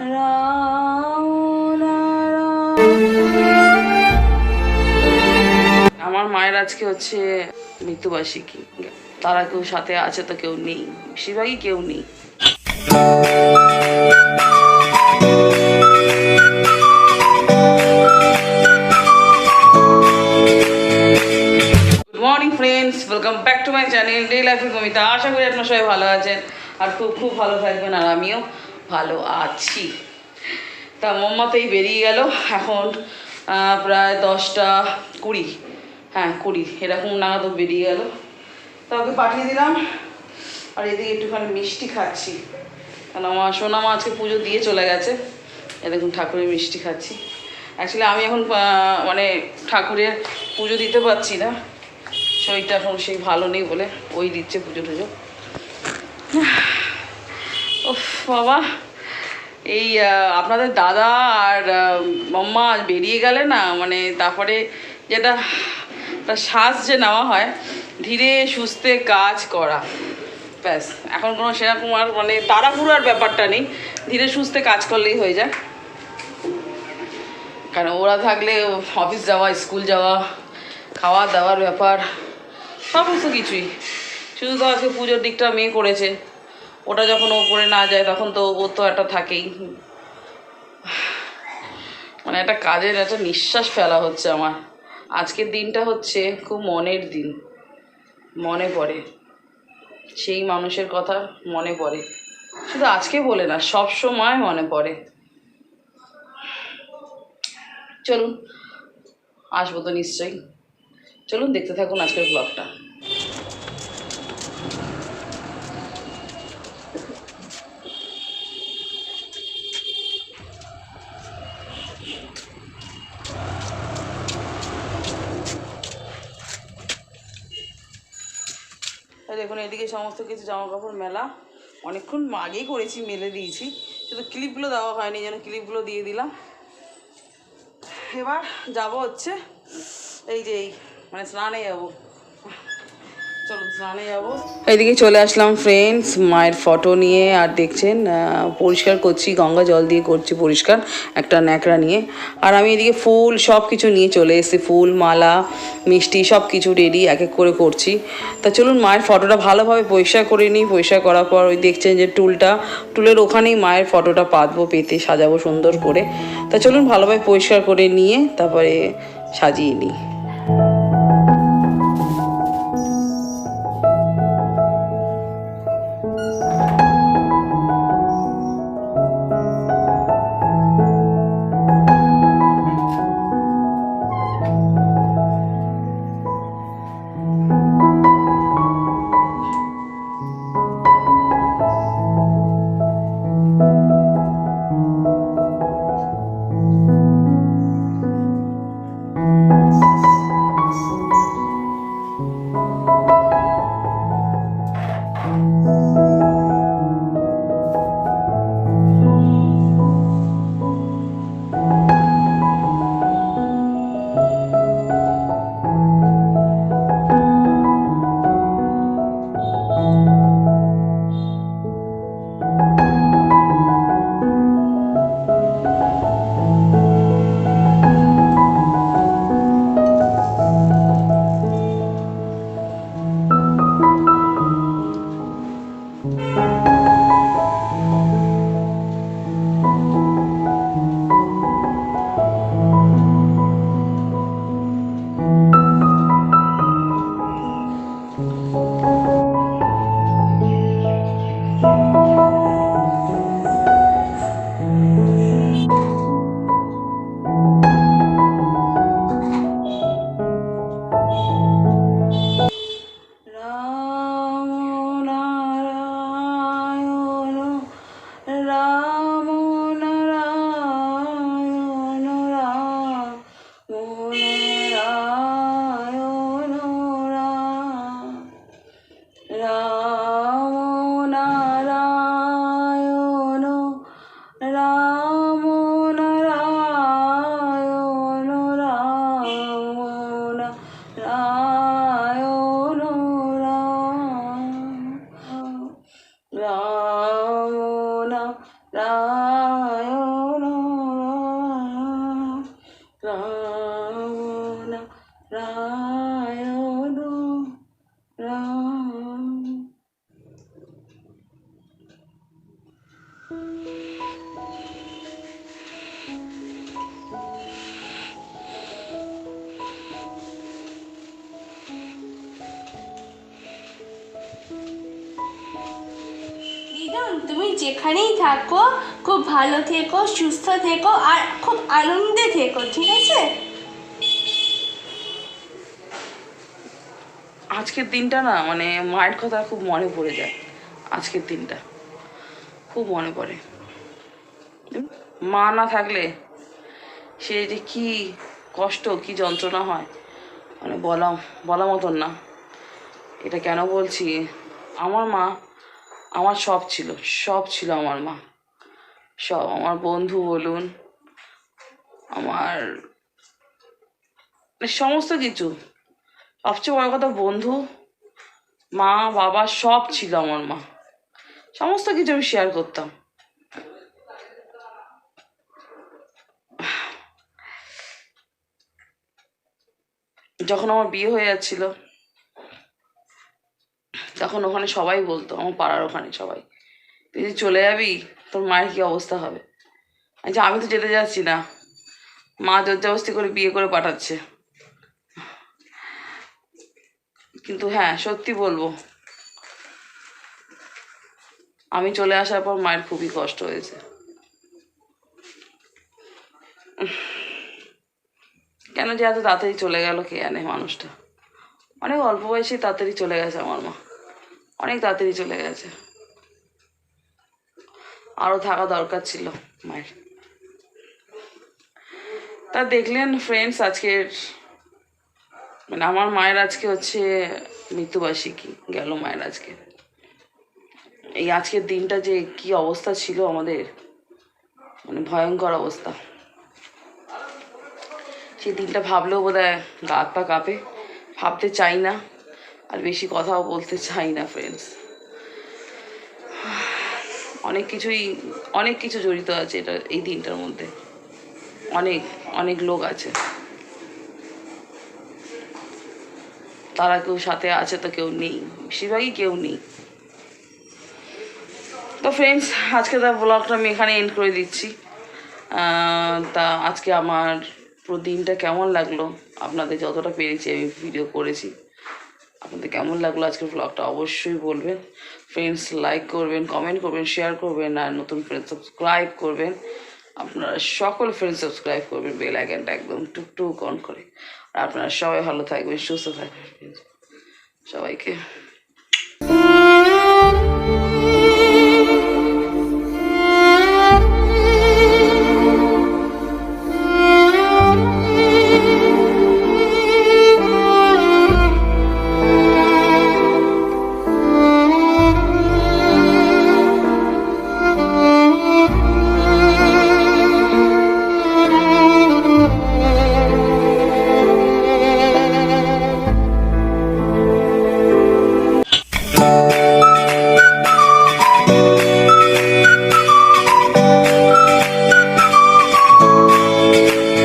আমার মায়ের আজকে হচ্ছে মৃত্যুবার্ষিকী। তারা কেউ সাথে আছে তো কেউ নেই। বেশিরভাগই কেউ নেই। ফ্রেন্ডস ওয়েলকাম ব্যাক ডে কমিতা আশা করি আপনারা সবাই ভালো আছেন। আর খুব খুব ভালো থাকবেন আর আমিও। ভালো আছি। তা মোমমাতেই বেরিয়ে গেল। এখন প্রায় দশটা কুড়ি। হ্যাঁ কুড়ি। এরকম নাগাদ বেরিয়ে গেল। তা ওকে পাঠিয়ে দিলাম। আর এদিকে একটুখানি মিষ্টি খাচ্ছি। কারণ আমার সোনা মা আজকে পুজো দিয়ে চলে গেছে। এ দেখুন, ঠাকুরের মিষ্টি খাচ্ছি। অ্যাকচুয়ালি আমি এখন মানে ঠাকুরের পুজো দিতে পারছি না। শরীরটা এখন সেই ভালো নেই বলে ওই দিচ্ছে পুজো টুজো। বাবা, এই আপনাদের দাদা আর মাম্মা বেরিয়ে গেলে না মানে তারপরে যেটা শ্বাস যে নেওয়া হয়, ধীরে সুস্থে কাজ করা। ব্যাস, এখন কোনো সেরকম আর মানে তাড়াহুড়ার ব্যাপারটা নেই, ধীরে সুস্থে কাজ করলেই হয়ে যায়। কারণ ওরা থাকলে অফিস যাওয়া, স্কুল যাওয়া খাওয়া দাওয়ার ব্যাপার সমস্ত কিছুই। শুধু তো আজকে পুজোর দিকটা মেয়ে করেছে। ওটা যখন ও করে না যায়, তখন তো ও তো একটা থাকেই। মানে একটা কাজের একটা নিঃশ্বাস ফেলা হচ্ছে আমার। আজকের দিনটা হচ্ছে খুব মনের দিন। মনে পড়ে। সেই মানুষের কথা মনে পড়ে। শুধু আজকে বলে না, সব সময় মনে পড়ে। চলুন, আসব তো নিশ্চয়ই। চলুন, দেখতে থাকুন আজকের ব্লগটা এই দেখুন এদিকে সমস্ত কিছু জামা কাপড় মেলা অনেকক্ষণ আগেই করেছি, মেলে দিয়েছি। শুধু ক্লিপগুলো দেওয়া হয়নি, যেন ক্লিপগুলো দিয়ে দিলাম। এবার যাব হচ্ছে এই যে এই মানে স্নানে যাব। এইদিকে চলে আসলাম ফ্রেন্ডস মায়ের ফটো নিয়ে। আর দেখছেন পরিষ্কার করছি, গঙ্গা জল দিয়ে করছি পরিষ্কার, একটা ন্যাকড়া নিয়ে। আর আমি এদিকে ফুল সব কিছু নিয়ে চলে এসেছি, ফুল, মালা, মিষ্টি সব কিছু রেডি এক এক করে করছি। তা চলুন, মায়ের ফটোটা ভালোভাবে পরিষ্কার করে নিই। পরিষ্কার করার পর ওই দেখছেন যে টুলটা, টুলের ওখানেই মায়ের ফটোটা পাতবো, পেতে, সাজাবো সুন্দর করে। তা চলুন, ভালোভাবে পরিষ্কার করে নিয়ে তারপরে সাজিয়ে নিই। রাম রাম নারায়ণ রায়ণ রায়ণ রায়ণ রাম যেখানেই থাকো, খুব ভালো থেকো, সুস্থ থেকো আর খুব আনন্দে থেকো, ঠিক আছে? আজকের দিনটা না মানে মায়ের কথা খুব মনে পড়ে যায়, আজকের দিনটা। খুব মনে পড়ে। মা না থাকলে সে যে কি কষ্ট, কি যন্ত্রণা হয় মানে বলা বলা মতন না। এটা কেন বলছি? আমার মা আমার সব ছিল সব ছিল আমার মা। সব আমার বন্ধু বলুন, আমার মানে সমস্ত কিছু। সবচেয়ে বড় কথা বন্ধু, মা, বাবা, সব ছিল আমার মা। সমস্ত কিছু আমি শেয়ার করতাম। যখন আমার বিয়ে হয়ে যাচ্ছিল তখন ওখানে সবাই বলতো, আমার পাড়ার ওখানে সবাই। তুই যে চলে যাবি, তোর মায়ের কি অবস্থা হবে? যে, আমি তো যেতে যাচ্ছি না। মা জোরজাবস্তি করে বিয়ে করে পাঠাচ্ছে। কিন্তু হ্যাঁ সত্যি বলব, আমি চলে আসার পর মায়ের খুবই কষ্ট হয়েছে। কেন যে এত তাড়াতাড়ি চলে গেল কে জানে মানুষটা। অনেক অল্প বয়সে তাড়াতাড়ি চলে গেছে আমার মা। অনেক তাড়াতাড়ি চলে গেছে। আরও থাকা দরকার ছিল মায়ের। তা দেখলেন ফ্রেন্ডস আজকের মানে আমার মায়ের আজকে হচ্ছে মৃত্যুবার্ষিকী, গেল মায়ের আজকে। এই আজকের দিনটা যে কি অবস্থা ছিল আমাদের মানে ভয়ঙ্কর অবস্থা। সেই দিনটা ভাবলেও বোধ হয় গা পা কাঁপে, ভাবতে চাই না। আর বেশি কথাও বলতে চাই না ফ্রেন্ডস অনেক কিছুই, অনেক কিছু জড়িত আছে এটা, এই দিনটার মধ্যে। অনেক অনেক লোক আছে। তারা কেউ সাথে আছে তো কেউ নেই, বেশিরভাগই কেউ নেই। তো ফ্রেন্ডস আজকে তার ব্লগটা আমি এখানে এন্ড করে দিচ্ছি। তা আজকে আমার পুরো দিনটা কেমন লাগল? আপনাদের যতটা পেরেছি আমি ভিডিও করেছি। আপনাদের কেমন লাগল আজকের ব্লগটা অবশ্যই বলবেন। ফ্রেন্ডস লাইক করবেন কমেন্ট করবেন শেয়ার করবেন, আর নতুন ফ্রেন্ড সাবস্ক্রাইব করবেন। আপনারা সকল ফ্রেন্ড সাবস্ক্রাইব করবেন বেল আইকনটা একদম টুকটুক অন করে। আর আপনারা সবাই ভালো থাকবেন, সুস্থ থাকবেন সবাইকে।